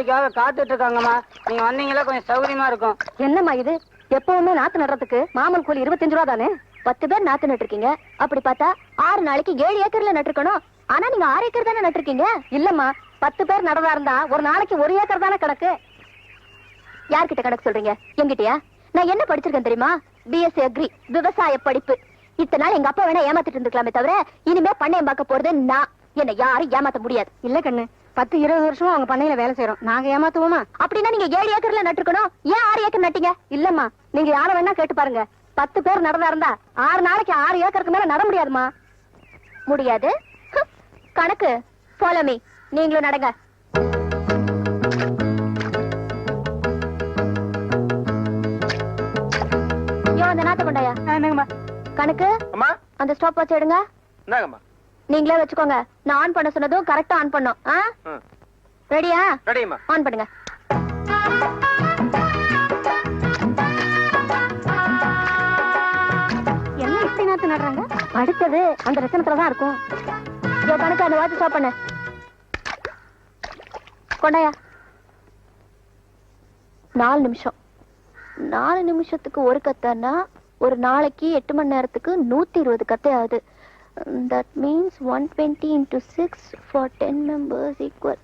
கூலிக்காக காத்துட்டு இருக்காங்கம்மா நீங்க வந்தீங்களா கொஞ்சம் சௌகரியமா இருக்கும். என்னம்மா இது? எப்பவுமே நாத்து நடுறதுக்கு மாமூல் கூலி இருபத்தஞ்சு ரூபா தானே? பத்து பேர் நாத்து நட்டுருக்கீங்க. அப்படி பார்த்தா ஆறு நாளைக்கு ஏழு ஏக்கர்ல நட்டுருக்கணும். ஆனா நீங்க ஆறு ஏக்கர் தானே நட்டுருக்கீங்க? இல்லம்மா பத்து பேர் நடதா இருந்தா ஒரு நாளைக்கு ஒரு ஏக்கர் தானே கணக்கு? யார்கிட்ட கணக்கு சொல்றீங்க? என்கிட்டயா? நான் என்ன படிச்சிருக்கேன் தெரியுமா? பிஎஸ்சி அக்ரி விவசாய படிப்பு. இத்தனை நாள் எங்க அப்பா வேணா ஏமாத்திட்டு இருந்துக்கலாமே தவிர இனிமே பண்ணையம் பார்க்க போறது நான். என்ன யாரும் ஏமாத்த முடியாது. இல்ல கண்ணு பத்து இருபது வருஷமா அவங்க பண்ணையில வேலை செய்யறோம் நாங்க ஏமாத்துவோமா? அப்படின்னா நீங்க ஏழு ஏக்கர்ல நட்டுருக்கணும். ஏன் ஆறு ஏக்கர் நட்டீங்க? இல்லம்மா. நீங்க யார வேணா கேட்டு பாருங்க. பத்து பேர் நடந்தா இருந்தா ஆறு நாளைக்கு ஆறு ஏக்கருக்கு மேல நட முடியாதுமா? முடியாது. கணக்கு. போலமி நீங்களும் நடங்க. அந்த நாத்த கொண்டாயா? கணக்கு? அந்த ஸ்டாப் வச்சு எடுங்க நீங்களே வச்சுக்கோங்க. நான் ஆன் பண்ண சொன்னதும் கரெக்டா ஆன் பண்ணும். ரெடியா ஆன் பண்ணுங்க. என்ன இப்படி நாத்து நடுறாங்க? அடுத்தது அந்த ரசனத்துல தான் இருக்கும். யோ கணக்கு அந்த வாட்ச் ஸ்டாப் பண்ணு. கொண்டாயா? நாலு நிமிஷம். நாலு நிமிஷத்துக்கு ஒரு கத்தைன்னா ஒரு நாளைக்கு எட்டு மணி நேரத்துக்கு நூத்தி இருபது கத்தை ஆகுது. That means one twenty into six for ten members equal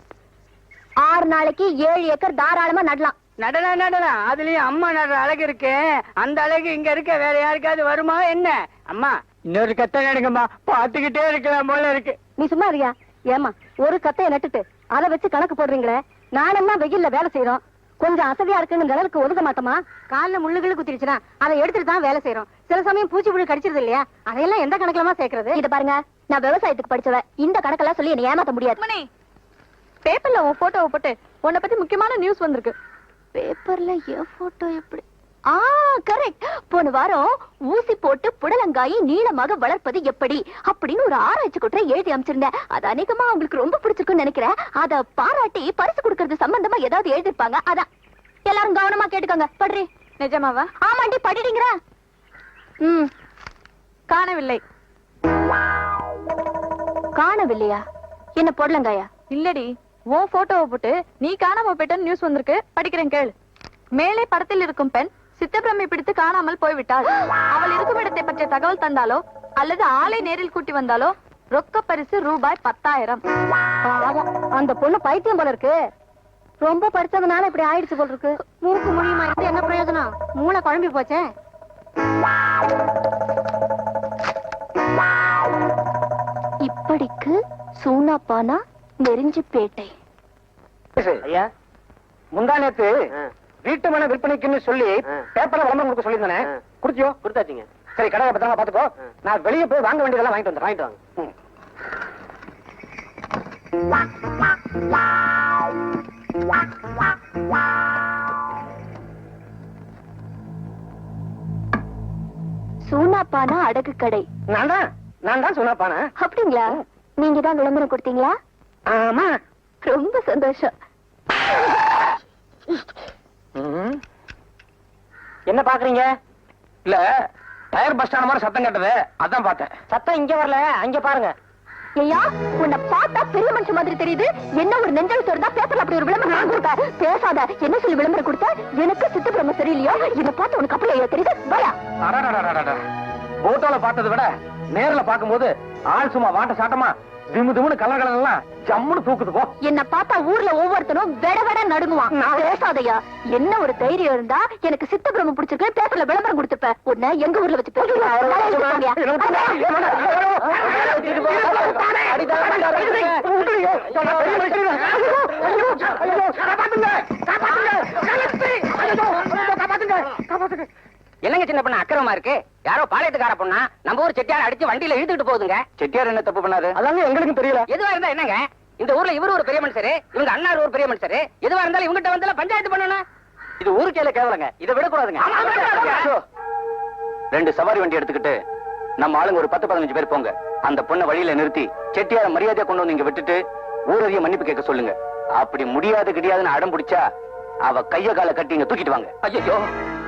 ஆறு நாளைக்கு ஏழு ஏக்கர் தாராளமா நடலாம். நடலாம் நடலாம். அதுலயும் அம்மா நடுற அழகு இருக்கு. அந்த அழகு இங்க இருக்க வேற யாருக்காவது வருமா என்ன? அம்மா இன்னொரு கத்த நடுங்கம்மா. பாத்துக்கிட்டே இருக்கலாம் போல இருக்கு. நீ சும்மா இருக்கியா? ஏமா ஒரு கத்தையை நட்டுட்டு அதை வச்சு கணக்கு போடுறீங்களே? நானெல்லாம் வெயில்ல வேலை செய்யறோம் கொஞ்சம் அசதியா இருக்குன்னு நிழலுக்கு ஒதுக்க மாட்டோமா? கால்ல முள்ளுகள் குத்திருச்சுனா அதை எடுத்துட்டு தான் வேலை செய்யறோம் சில சமயம் பூச்சி புழு கடிச்சிருது இல்லையா? அதையெல்லாம் எந்த கணக்குலமா சேர்க்கறது? இத பாருங்க நான் விவசாயத்துக்கு படிச்சவ. இந்த கணக்கெல்லாம் சொல்லி என்ன ஏமாத்த முடியாது. பேப்பர்ல உன் போட்டோவை போட்டு உன்னை பத்தி முக்கியமான நியூஸ் வந்திருக்கு. பேப்பர்ல என் போட்டோ எப்படி? ஆ கரெக்ட் போன வாரம் ஊசி போட்டு புடலங்காயை நீளமாக வளர்ப்பது எப்படி அப்படின்னு ஒரு ஆராய்ச்சி குற்றை எழுதி அமைச்சிருந்தேன் அது அநேகமா உங்களுக்கு ரொம்ப பிடிச்சிருக்குன்னு நினைக்கிறேன். அத பாராட்டி பரிசு கொடுக்கறது சம்பந்தமா ஏதாவது எழுதிருப்பாங்க அதான். எல்லாரும் கவனமா கேட்டுக்கோங்க. படுறி. நிஜமாவா? ஆமாண்டி படிடுங்கிற ம். காணவில்லை. காணவில்லையா? என்ன புடலங்காயா? இல்லடி உன் போட்டோவை போட்டு நீ காணாம போயிட்டன்னு நியூஸ் வந்திருக்கு. படிக்கிறேன் கேளு. மேலே படத்தில் இருக்கும் பெண் சித்தப்பிரமை பிடித்து காணாமல் போய்விட்டாள். அவள் இருக்கும் இடத்தை பற்றிய தகவல் தந்தாலோ அல்லது ஆளை நேரில் கூட்டி வந்தாலோ ரொக்க பரிசு ரூபாய் பத்தாயிரம். அந்த பொண்ணு பைத்தியம் போல இருக்கு. ரொம்ப படிச்சதுனால இப்படி ஆயிடுச்சு போல இருக்கு. மூக்கு முடியுமா இருந்து என்ன பிரயோஜனம்? மூளை குழம்பி போச்சே. இப்படிக்கு சூனாப்பானா நெறிஞ்சிப்பேட்டை ஐயா முந்தா நேத்து. வீட்டு மன விற்பனைக்குன்னு சொல்லி. பேப்பர்ல விளம்பரம் கொடுக்க சொல்லியிருந்தானே ஆ. குடுத்தியோ கொடுத்தாச்சுங்க சரி கடை பத்திரமா பாத்துக்கோ. நான் வெளியே போய் வாங்க வேண்டியதெல்லாம் வாங்கிட்டு வந்துடுறேன் வாங்கிட்டு வாங்க. சூனாப்பானா அடகு கடை? நான் தான் நான் தான் சொன்னப்பானே அப்படிங்களா? நீங்க தான் விளம்பரம் கொடுத்தீங்களா? ஆமா. ரொம்ப சந்தோஷம். என்ன பாக்குறீங்க? இல்ல டயர் பஸ் ஸ்டாண்ட் மாதிரி சத்தம் கேட்டது. அதான் பார்த்தேன். சத்தம் இங்க வரல அங்க பாருங்க. ஐயா உன்னை பார்த்தா பெரிய மனுஷன் மாதிரி தெரியுது. என்ன ஒரு நெஞ்சல் இருந்தா பேப்பர்ல அப்படி ஒரு விளம்பரம் நான் கொடுத்த பேசாத. என்ன சொல்லி விளம்பரம் கொடுத்த? எனக்கு சித்து பிரம்ம சரியில்லையோ? இதை பார்த்து உனக்கு அப்படி தெரியுது? வயா. போட்டோல பார்த்ததை விட நேர்ல பாக்கும்போது ஆள் சும்மா வாட்ட சாட்டமா திமு கலர் கலர் எல்லாம் ஜம்முன்னு தூக்குது போ என்ன பார்த்தா ஊர்ல ஒவ்வொருத்தனும் வெட வெட நடுங்குவான் நான் பேசாதயா என்ன ஒரு தைரியம் இருந்தா எனக்கு சித்த பிரம்ம பிடிச்சிருக்கு பேப்பர்ல விளம்பரம் கொடுத்துப்ப உன்னை எங்க ஊர்ல வச்சு என்னங்க சின்ன பொண்ணு அக்கிரமா இருக்கு? யாரோ பாளையத்துக்கார பொண்ணா? நம்ம ஊர் செட்டியார் அடிச்சு வண்டியில இழுத்துட்டு போகுதுங்க. செட்டியார் என்ன தப்பு பண்ணாரு? அதாங்க எங்களுக்கும் தெரியல. எதுவா இருந்தா என்னங்க? இந்த ஊர்ல இவரு ஒரு பெரிய மனுஷரு இவங்க அண்ணாரு ஒரு பெரிய மனுஷரு. எதுவா இருந்தாலும் இவங்கிட்ட வந்து பஞ்சாயத்து பண்ணணும். இது ஊருக்கேல கேவலங்க. இதை விடக்கூடாதுங்க. ரெண்டு சவாரி வண்டி எடுத்துக்கிட்டு நம்ம ஆளுங்க ஒரு பத்து பதினஞ்சு பேர் போங்க. அந்த பொண்ணை வழியில நிறுத்தி செட்டியார மரியாதையா கொண்டு வந்து இங்க விட்டுட்டு ஊரறிய மன்னிப்பு கேட்க சொல்லுங்க. அப்படி முடியாது கிடையாதுன்னு அடம் பிடிச்சா அவ கைய கால கட்டி இங்க தூக்கிட்டு வாங்க. ஐயோ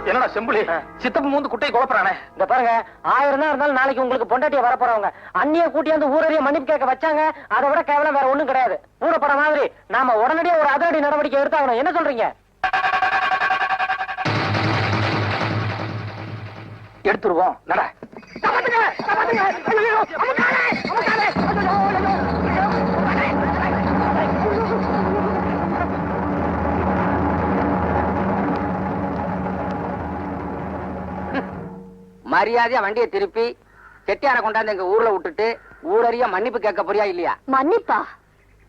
என்னடா செம்புலி சித்தப்பு மூந்து குட்டையை குழப்பறானே இந்த பாருங்க ஆயிரம் தான் இருந்தாலும் நாளைக்கு உங்களுக்கு பொண்டாட்டிய வர போறவங்க அண்ணிய கூட்டியாந்து ஊரறிய மன்னிப்பு கேட்க வச்சாங்க அதை விட கேவலம் வேற ஒண்ணும் கிடையாது பூடப்பட மாதிரி நாம உடனடியா ஒரு அதிரடி நடவடிக்கை எடுத்தாகணும் என்ன சொல்றீங்க எடுத்துருவோம் நட மரியாதையா வண்டியை திருப்பி செட்டியார கொண்டாந்து எங்க ஊர்ல விட்டுட்டு ஊரறிய மன்னிப்பு கேட்க போறியா இல்லையா? மன்னிப்பா.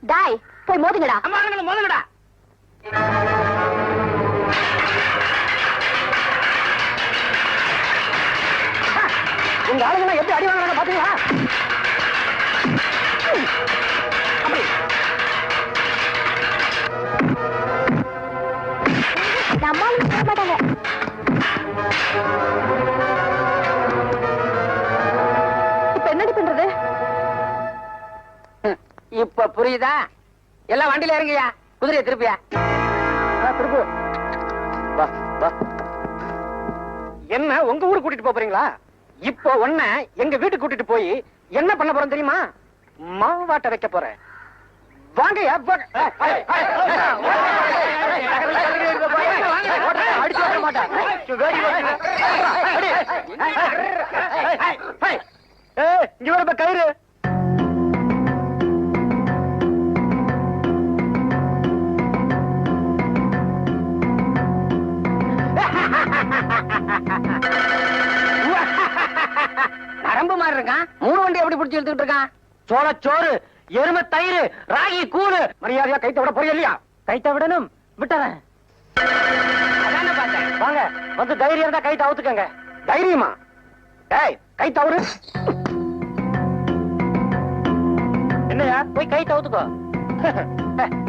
டாய் போய் மோதுங்கடா. முதலடா உங்க ஆளுங்க எப்படி அடி வாங்குறாங்க பாத்தீங்களா? நம்மளும் மாட்டாங்க. இப்ப புரியுதா எல்லாம் வண்டியில இறங்கியா குதிரையை திருப்பியா திருப்பு என்ன உங்க ஊருக்கு கூட்டிட்டு போறீங்களா இப்போ ஒன்ன எங்க வீட்டுக்கு கூட்டிட்டு போய் என்ன பண்ண போறோம் தெரியுமா மாவாட்ட வைக்க போறேன் வாங்கய்யா வா- ஏய், ஏய், ஏய், ஏய், அடிச்சு வர மாட்டேன். வேடி வச்சு. அடி. ஏய், ஏய், இங்க வர கயிறு நரம்பு மாதிரி இருக்கான். மூணு வண்டி எப்படி பிடிச்சி எடுத்துக்கிட்டு இருக்கான்? சோளச்சோறு எருமை தயிர் ராகி கூறு மரியாதையா கைத்த விட போறியா இல்லையா? கைத்த விடணும். விட்டவன் வாங்க வந்து தைரியம் இருந்தா கைத்த அவுத்துக்கங்க. தைரியமா? டேய் கை தவறு என்னையா போய் கை தவுத்துக்கோ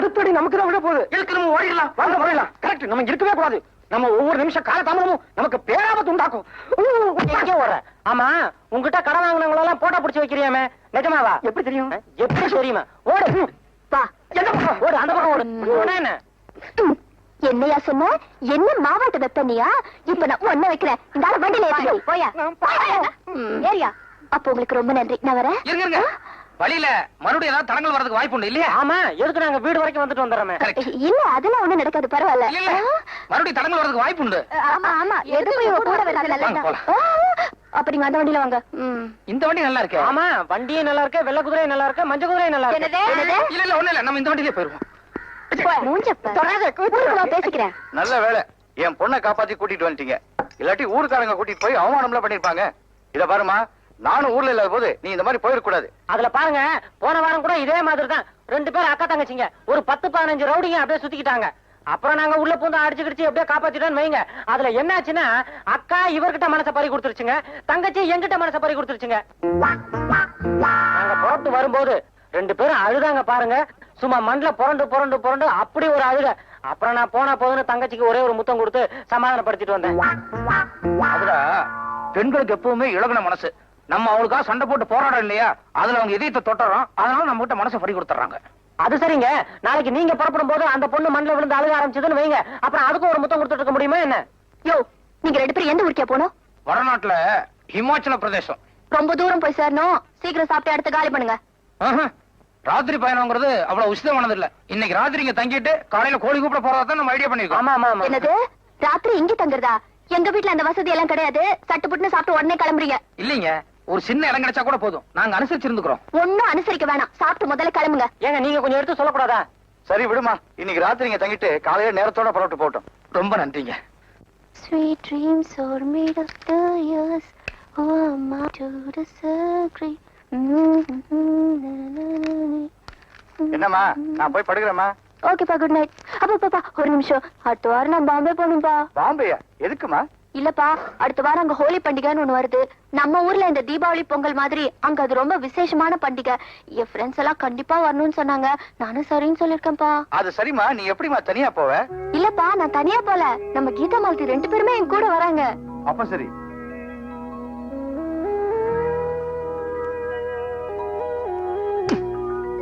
அடுத்தடி நமக்கு தான் விட போகுது. இருக்கு நம்ம ஓடிடலாம். வாங்க ஓடிடலாம் கரெக்ட் நம்ம இருக்கவே கூடாது. நம்ம ஒவ்வொரு நிமிஷம் கால தாமதமும் நமக்கு பேராபத்து உண்டாக்கும். எங்க ஓடுற ஆமா உங்ககிட்ட கடன் வாங்கினவங்கள எல்லாம் போட்டோ பிடிச்சு வைக்கிறியாமே? நிஜமாவா? எப்படி தெரியும்? எப்படி தெரியுமா? ஓடு. வா. எந்த பக்கம்? ஓடு அந்த பக்கம் ஓடு. என்ன. என்னையா சொன்ன? என்ன மாவாட்ட வெப்பனியா இப்ப நான் ஒண்ணு வைக்கிறேன். இந்த வண்டியில ஏறியா. அப்ப உங்களுக்கு ரொம்ப நன்றி. நான் வரேன். வழியில மறுபடியும் ஏதாவது தடங்கள் வரதுக்கு வாய்ப்பு உண்டு இல்லையா? ஆமா எதுக்கு நாங்க வீடு வரைக்கும் வந்துட்டு வந்துடுறோமே? இல்ல அதெல்லாம் ஒண்ணும் நடக்காது பரவாயில்ல. இல்ல மறுபடியும் தடங்கள் வரதுக்கு வாய்ப்பு உண்டு. ஆமா ஆமா. எதுக்கு இவங்க கூட. ஆ, அப்ப நீங்க அந்த வண்டியில வாங்க. இந்த வண்டி நல்லா இருக்கு? ஆமா வண்டியும் நல்லா இருக்கு வெள்ளை குதிரையும் நல்லா இருக்கு மஞ்சள் குதிரையும் நல்லா இருக்கு. என்னது? இல்ல இல்ல ஒண்ணு இல்ல. நம்ம இந்த வண்டியிலே போயிருவோம். பேசிக்கிறேன். நல்ல வேலை. என் பொண்ணை காப்பாத்தி கூட்டிட்டு வந்துட்டீங்க. இல்லாட்டி ஊருக்காரங்க கூட்டிட்டு போய் அவமானம்லாம் பண்ணிருப்பாங்க. இத பாருமா நானும் ஊர்ல இல்லாத போது நீ இந்த மாதிரி போயிடக்கூடாது. அதுல பாருங்க போன வாரம் கூட இதே மாதிரி தான் ரெண்டு பேரும் அக்கா தங்கச்சிங்க. ஒரு பத்து பதினஞ்சு ரவுடிங்க அப்படியே சுத்திக்கிட்டாங்க. அப்புறம் நாங்க உள்ள பூந்து அடிச்சு கிடிச்சு அப்படியே காப்பாத்திட்டோம்னு வைங்க. அதுல என்னாச்சுன்னா அக்கா இவர்கிட்ட மனச பறி கொடுத்துருச்சுங்க. தங்கச்சி என்கிட்ட மனச பறி கொடுத்துருச்சுங்க. நாங்க புறப்பட்டு வரும்போது ரெண்டு பேரும் அழுதாங்க பாருங்க. சும்மா மண்ணுல புரண்டு புரண்டு புரண்டு அப்படி ஒரு அழுக. அப்புறம் நான் போனா போதுன்னு தங்கச்சிக்கு ஒரே ஒரு முத்தம் கொடுத்து சமாதானப்படுத்திட்டு வந்தேன். அதுடா பெண்களுக்கு எப்பவுமே இழகுன மனசு. நம்ம அவங்களுக்காக சண்டை போட்டு போராடம் இல்லையா? அதுல அவங்க இதயத்தை தொட்டுறோம். அதனால நம்ம கிட்ட மனசை பறி கொடுத்துறாங்க அது சரிங்க. நாளைக்கு நீங்க புறப்படும் போது அந்த பொண்ணு மண்ணுல விழுந்து அழுக ஆரம்பிச்சதுன்னு வைங்க. அப்புறம் அதுக்கும் ஒரு முத்தம் கொடுத்துட்டு இருக்க முடியுமா என்ன? யோ நீங்க ரெண்டு பேரும் எந்த ஊருக்கே போனோம் வடநாட்டுல ஹிமாச்சல பிரதேசம். ரொம்ப தூரம் போய் சேரணும். சீக்கிரம் சாப்பிட்டு அடுத்து காலி பண்ணுங்க. ஆஹா. ராத்திரி பயணம்ங்கிறது அவ்வளவு உசிதமானது இல்ல இன்னைக்கு ராத்திரி இங்க தங்கிட்டு காலையில கோழி கூப்பிட போறதா தான் நம்ம ஐடியா பண்ணிருக்கோம் ஆமா என்னது? ராத்திரி இங்க தங்குறதா? எங்க வீட்ல அந்த வசதி எல்லாம் கிடையாது? சட்டு புட்டுன்னு சாப்பிட்டு உடனே கிளம்புறீங்க. இல்லைங்க. ஒரு சின்ன இடம் கிடைச்சா கூட போதும். நாங்க அனுசரிச்சிருந்துக்கிறோம். ஒண்ணும் அனுசரிக்க வேணாம். சாப்பிட்டு முதல்ல கிளம்புங்க. ஏங்க நீங்க கொஞ்சம் எடுத்து சொல்லக்கூடாதா? சரி விடுமா. இன்னைக்கு ராத்திரி இங்க தங்கிட்டு காலையில நேரத்தோட புறப்பட்டு போட்டோம் ரொம்ப நன்றிங்க. Sweet dreams are made of the years. Oh, I'm out to disagree. என்னம்மா? நான் போய் படுக்கிறேம்மா. ஓகேப்பா குட் நைட் அப்பா பாப்பா ஒரு நிமிஷம். அடுத்த வாரம் நான் பாம்பே போகணும்பா. பாம்பேயா? எதுக்குமா இல்லப்பா அடுத்த வாரம் அங்க ஹோலி பண்டிகைன்னு ஒண்ணு வருது. நம்ம ஊர்ல இந்த தீபாவளி பொங்கல் மாதிரி அங்க அது ரொம்ப விசேஷமான பண்டிகை. என் ஃப்ரெண்ட்ஸ் எல்லாம் கண்டிப்பா வரணும்னு சொன்னாங்க. நானும் சரின்னு சொல்லிருக்கேன்ப்பா. அது சரிம்மா நீ எப்படிமா தனியா போவ? இல்லப்பா நான் தனியா போல. நம்ம கீதா மாலதி ரெண்டு பேருமே என் கூட வராங்க. அப்ப சரி.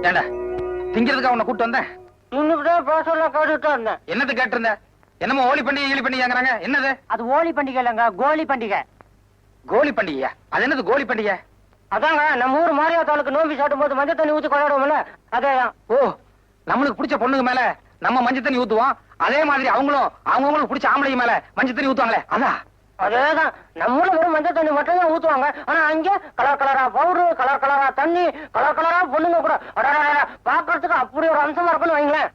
ஏண்டா திங்கிறதுக்கு அவனை கூட்டு வந்தேன்? இன்னும் பேசல கேட்டுட்டு இருந்தேன் என்னது கேட்டிருந்த? என்னமோ ஓலி பண்டிகை ஈழி பண்டிகைங்கிறாங்க என்னது? அது ஓலி பண்டிகை இல்லைங்க கோலி பண்டிகை. கோலி பண்டிகையா? அது என்னது கோலி பண்டிகை? அதாங்க நம்ம ஊர் மாரியாத்தாளுக்கு நோம்பி சாட்டும் போது மஞ்சள் தண்ணி ஊத்தி கொண்டாடுவோம்ல அதேதான். ஓ நம்மளுக்கு பிடிச்ச பொண்ணுங்க மேல நம்ம மஞ்சள் தண்ணி ஊத்துவோம். அதே மாதிரி அவங்களும் அவங்கவுங்களுக்கு பிடிச்ச ஆம்பளைங்க மேல மஞ்சள் தண்ணி ஊத்துவாங்களே அதான் அதேதான். நம்ம ஊர்ல வெறும் மஞ்சள் தண்ணி மட்டும் தான் ஊத்துவாங்க. ஆனா அங்க கலர் கலரா பவுடர் கலர் கலரா தண்ணி கலர் கலரா பொண்ணுங்க கூட பாக்குறதுக்கு அப்படி ஒரு அம்சமா இருக்கும்னு வைங்களேன்.